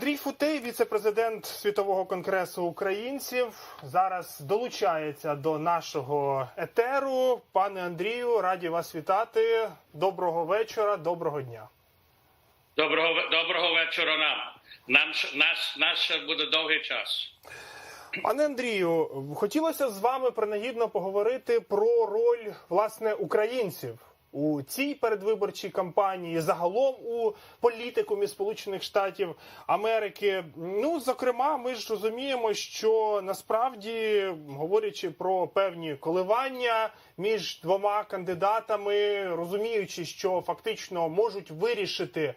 Андрій Футей, віце-президент світового конгресу українців, зараз долучається до нашого етеру. Пане Андрію, раді вас вітати. Доброго вечора, доброго дня. Доброго доброго вечора нам. Нам наш, наш буде довгий час. Пане Андрію, хотілося з вами принагідно поговорити про роль власне українців у цій передвиборчій кампанії, загалом у політикумі Сполучених Штатів Америки. Ну, зокрема, ми ж розуміємо, що насправді говорячи про певні коливання між двома кандидатами, розуміючи, що фактично можуть вирішити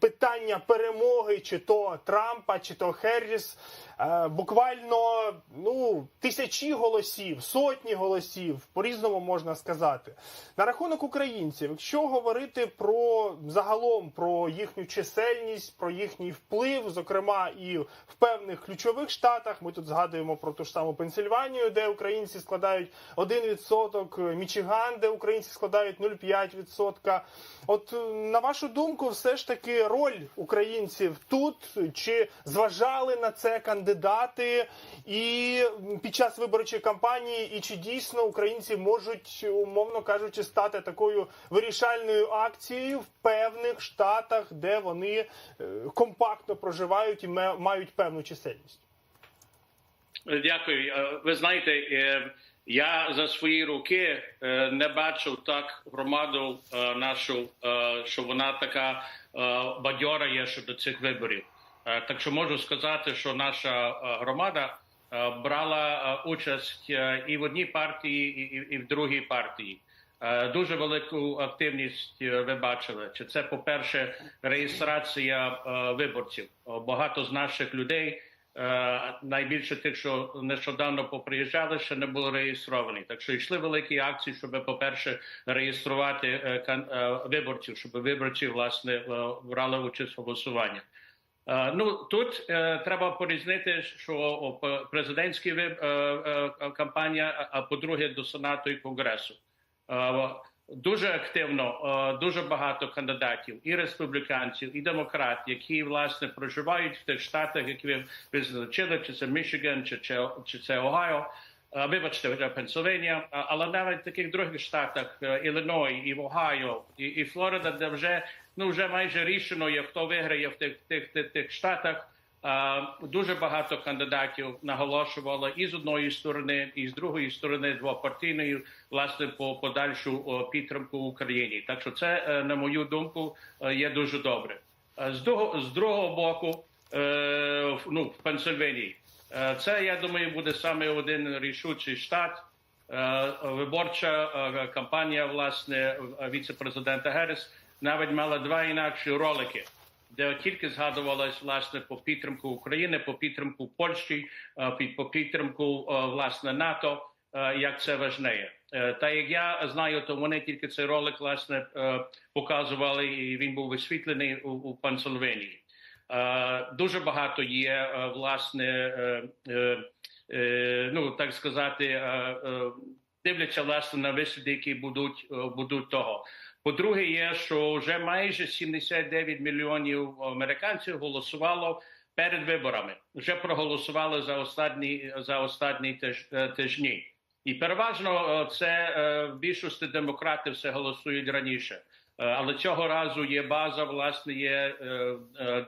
питання перемоги, чи то Трампа, чи то Херріс, е, буквально ну тисячі голосів, сотні голосів, по-різному можна сказати. На рахунок українців, якщо говорити про загалом про їхню чисельність, про їхній вплив, зокрема і в певних ключових штатах, ми тут згадуємо про ту ж саму Пенсильванію, де українці складають 1%, Мічиган, де українці складають 0,5%. От на вашу думку, все ж таки роль українців тут чи зважали на це кандидати і під час виборчої кампанії, і чи дійсно українці можуть, умовно кажучи, стати такою вирішальною акцією в певних штатах, де вони е, компактно проживають і мають певну чисельність? Дякую. Е, Ви знаєте, е, я за свої роки е, не бачив так громаду нашу, що вона така бадьора є щодо цих виборів. Е, Так що можу сказати, що наша е, громада е, брала е, участь е, і в одній партії, і- в другій партії. Е, Дуже велику активність е, ви бачили. Чи це, по-перше, реєстрація е, виборців? Багато з наших людей, е, найбільше тих, що нещодавно поприїжджали, ще не були реєстровані. Так що йшли великі акції, щоб, по-перше, реєструвати е, е, виборців, щоб виборці власне е, брали участь в голосуванні. Е, Ну тут е, треба порізнити, що о, п- президентська виб- е, е, кампанія, а по-друге, до сенату і конгресу. Дуже активно, е, дуже багато кандидатів, і республіканців, і демократів, які власне проживають в тих штатах, які ви визначили, чи це Мічиган, чи, чи, чи це Огайо. Е, Вибачте, Пенсильванія, але навіть в таких других штатах е, Іллиной, і в Огайо, і, і Флорида, де вже ну вже майже рішено є, хто виграє в тих тих тих, тих штатах. Е, Дуже багато кандидатів наголошувало і з одної сторони, і з другої сторони двопартійної, власне, по подальшу підтримку Україні. Так що це, е, на мою думку, е, є дуже добре. З другого, з другого боку, ну, в Пенсильванії, це я думаю буде саме один рішучий штат. Виборча кампанія, власне, віце-президента Герріс навіть мала два інакші ролики де тільки згадувалось власне по підтримку України, по підтримку Польщі, е, по підтримку е, власне НАТО, е, як це важливе. Е, Та як я знаю, то вони тільки цей ролик власне показували, і він був висвітлений у, у Пенсильванії. Е, Дуже багато є власне, ну так сказати, дивляться власне на висліди, які будуть будуть того. По-друге, є, що вже майже 79 мільйонів американців голосувало перед виборами. Вже проголосували за останні за останні тиж, е, тижні. І переважно е, це е, в більшості демократи все голосують раніше. Але цього разу є база, власне, є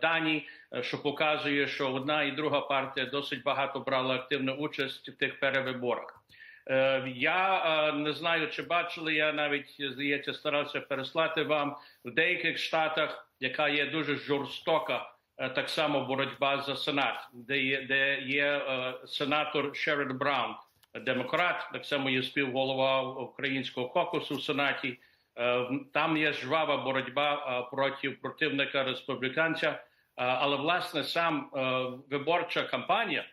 дані, що показує, що одна і друга партія досить багато брала активну участь в тих перевиборах. Е, Я е, не знаю, чи бачили. Я навіть здається старався переслати вам в деяких штатах, яка є дуже жорстока, е, так само боротьба за сенат, де є де є сенатор Шеред Браун, демократ, так само є співголова українського кокусу в сенаті. Там є жвава боротьба проти противника республіканця. Але власне сам виборча кампанія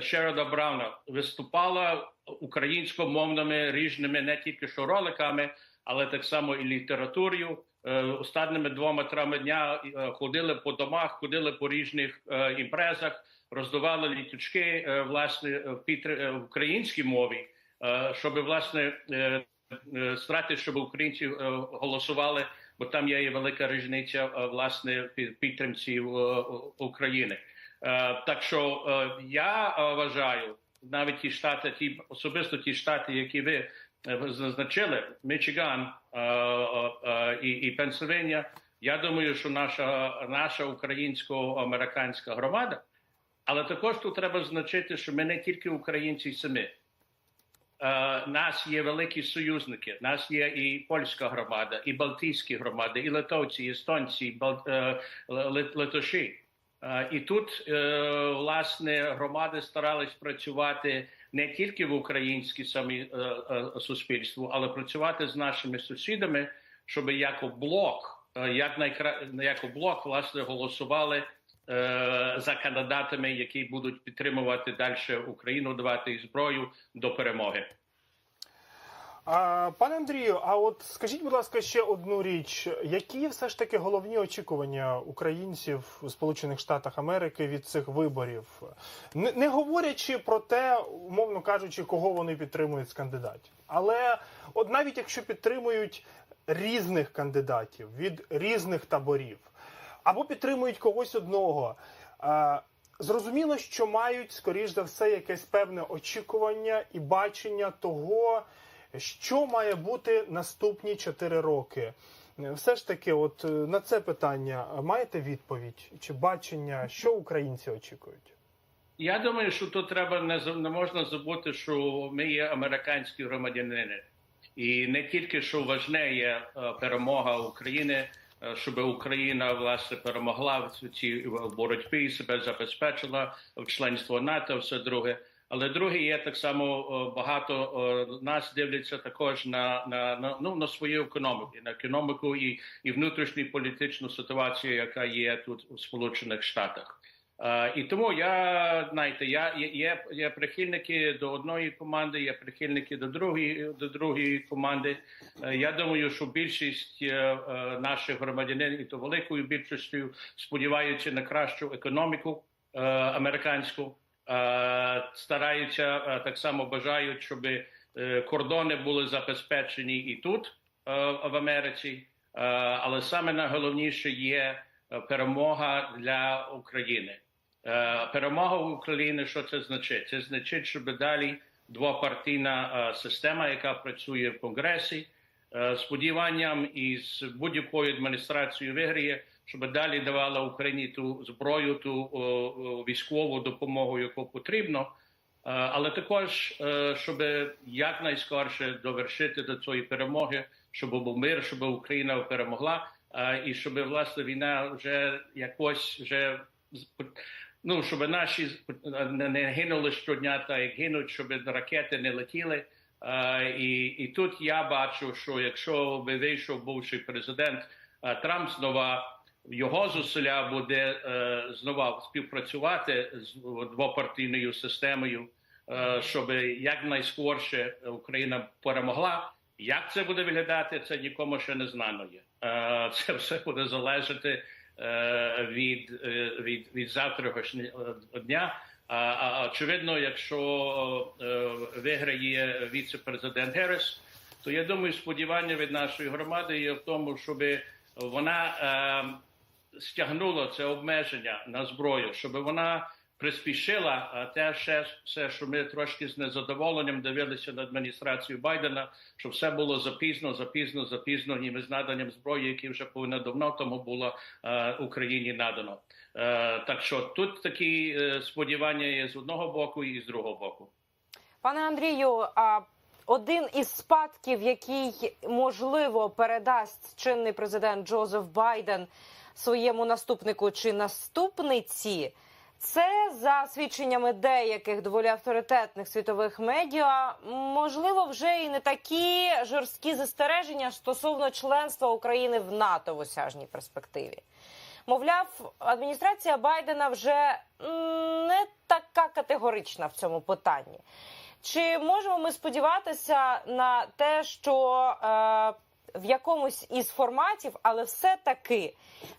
Шерода Брауна виступала українськомовними різними не тільки що роликами, але так само і літературою. Е, Останніми двома трьома дня е, ходили по домах, ходили по різних е, імпрезах, роздавали літочки е, власне в підтр- в українській мові, щоб власне е, щоб українці голосували бо там є велика різниця власне під- підтримці е, України. Е, Так що е, я е, вважаю, навіть ті штати, ті особисто ті штати, які ви зазначили, Мічиган і, і Пенсильванія. Я думаю, що наша наша українсько-американська громада, але також тут треба значити, що ми не тільки українці самі. Нас є великі союзники. Нас є і польська громада, і балтійські громади, і литовці, і естонці, і бал, Лит- литоші. Е, І тут е, власне громади старались працювати не тільки в українській самі е, суспільству, але працювати з нашими сусідами, щоб як блок, як найкра... як блок, власне, голосували за кандидатами, які будуть підтримувати далі Україну, давати їй зброю до перемоги. Пане Андрію, а от скажіть, будь ласка, ще одну річ: які все ж таки головні очікування українців у Сполучених Штатах Америки від цих виборів, не, говорячи про те, умовно кажучи, кого вони підтримують з кандидатів, але от навіть якщо підтримують різних кандидатів від різних таборів, або підтримують когось одного. Зрозуміло, що мають, скоріш за все, якесь певне очікування і бачення того, що має бути наступні 4 роки. Все ж таки, от е, на це питання маєте відповідь чи бачення, що українці очікують? Я думаю, що тут треба не не можна забути, що ми є американські громадянини, і не тільки що важне є е, перемога України, е, щоб Україна власне перемогла в цій боротьбі, і себе забезпечила в членство НАТО, все друге. Але друге є так само багато нас дивляться також на, на, на ну на свою економіку, на економіку і, і внутрішню політичну ситуацію, яка є тут у Сполучених Штатах. І тому я знаєте, я є, є, прихильники до одної команди, є прихильники до другої до другої команди. Е, я думаю, що більшість е, е, наших громадянин і то великою більшістю сподіваються на кращу економіку американську. Е, стараються е, так само бажають, щоб е, кордони були забезпечені і тут в Америці. Але саме найголовніше є перемога для України. Перемога України, що це значить? Це значить, щоб далі двопартійна система, яка працює в Конгресі, сподіванням із будь-якою адміністрацією виграє, щоб далі давала Україні ту зброю, ту військову допомогу, яку потрібно. Е, Але також е, щоб якнайскорше довершити до цієї перемоги, щоб був мир, щоб Україна перемогла, е, і щоб власне війна вже якось вже ну щоб наші не, гинули щодня, та як гинуть, щоб ракети не летіли. І, і тут я бачу, що якщо би вийшов бувший президент Трамп знову, його зусилля буде е, знову співпрацювати з двопартійною системою, е, щоб якнайскорше Україна перемогла. Як це буде виглядати, це нікому ще не знано є. Е, Це все буде залежати е, від, е, від, від завтрашнього дня. А, очевидно, якщо е, виграє віце-президент Геррес, то я думаю, сподівання від нашої громади є в тому, щоб вона стягнула це обмеження на зброю, щоб вона приспішила те ще все, що ми трошки з незадоволенням дивилися на адміністрацію Байдена, що все було запізно, запізно, запізно, і ми з наданням зброї, які вже повинно давно тому було е, Україні надано. Е, так що тут такі е, сподівання є з одного боку і з другого боку. Пане Андрію, а один із спадків, який можливо передасть чинний президент Джозеф Байден своєму наступнику чи наступниці, це за свідченнями деяких доволі авторитетних світових медіа, можливо, вже і не такі жорсткі застереження стосовно членства України в НАТО в осяжній перспективі. Мовляв, адміністрація Байдена вже не така категорична в цьому питанні. Чи можемо ми сподіватися на те, що е, в якомусь із форматів, але все-таки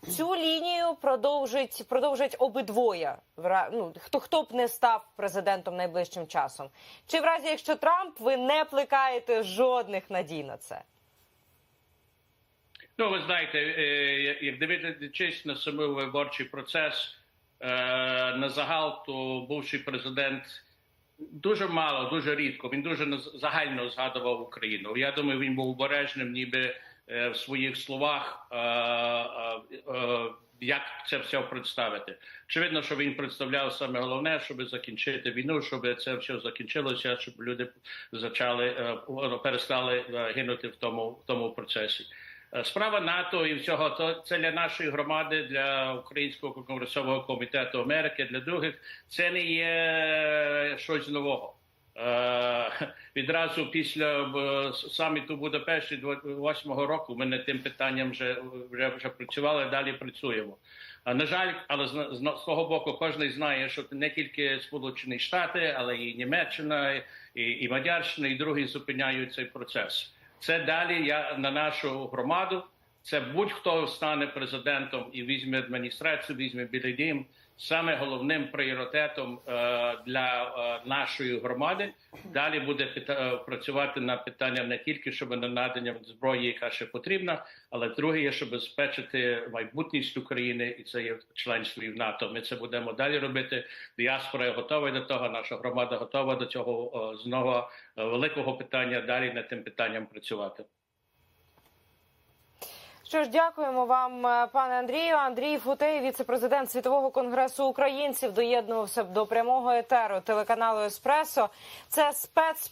цю лінію продовжить продовжать обидвоє. Ну, хто хто б не став президентом найближчим часом? Чи в разі, якщо Трамп, ви не плекаєте жодних надій на це? Ну, ви знаєте, е, як дивитися на самий виборчий процес е, на загал, то бувший президент дуже мало, дуже рідко. Він дуже загально згадував Україну. Я думаю, він був обережним, ніби е, в своїх словах, е, е, як це все представити. Очевидно, що він представляв саме головне, щоб закінчити війну, щоб це все закінчилося, щоб люди почали е, перестали гинути в тому, в тому процесі. Е, Справа НАТО і всього то це для нашої громади, для Українського конгресового комітету Америки, для других це не є щось нового. Е, відразу після е, саміту Будапешті 28-го року ми над тим питанням вже, вже, вже працювали, далі працюємо. На жаль, але з того боку кожен знає, що не тільки Сполучені Штати, але і Німеччина, і, і Мадярщина, і другі зупиняють цей процес. Це далі я на нашу громаду. Це будь-хто стане президентом і візьме адміністрацію, візьме Білий Дім. Саме головним пріоритетом е, для е, нашої громади далі буде е, працювати над питанням не тільки щоб на надання зброї, яка ще потрібна, але друге є, щоб забезпечити майбутність України, і це є членство в НАТО. Ми це будемо далі робити. Діаспора готова до того. Наша громада готова до цього знову великого питання. Далі над тим питанням працювати. Що ж, дякуємо вам, е, пане Андрію. Андрій Футей, віце-президент Світового конгресу українців, доєднувався до прямого етеру телеканалу Еспресо. Це спецпро.